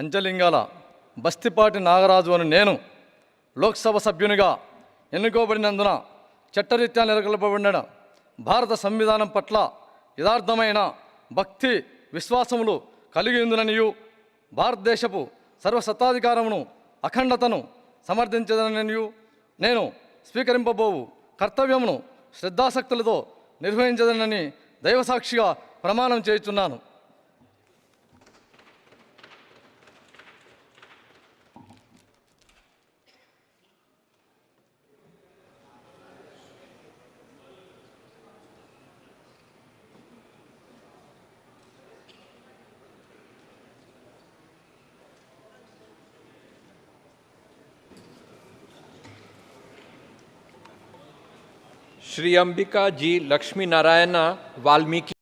పంచలింగాల బస్తిపాటి నాగరాజు అని నేను లోక్సభ సభ్యునిగా ఎన్నుకోబడినందున చట్టరీత్యా నెలకొల్పబడిన భారత సంవిధానం పట్ల యథార్థమైన భక్తి విశ్వాసములు కలిగిందిననియు భారతదేశపు సర్వసత్తాధికారమును అఖండతను సమర్థించదననియు నేను స్వీకరింపబోవు కర్తవ్యమును శ్రద్ధాసక్తులతో నిర్వహించదనని దైవసాక్షిగా ప్రమాణం చేయుచున్నాను. श्री अंबिका जी लक्ष्मी नारायण वाल्मीकि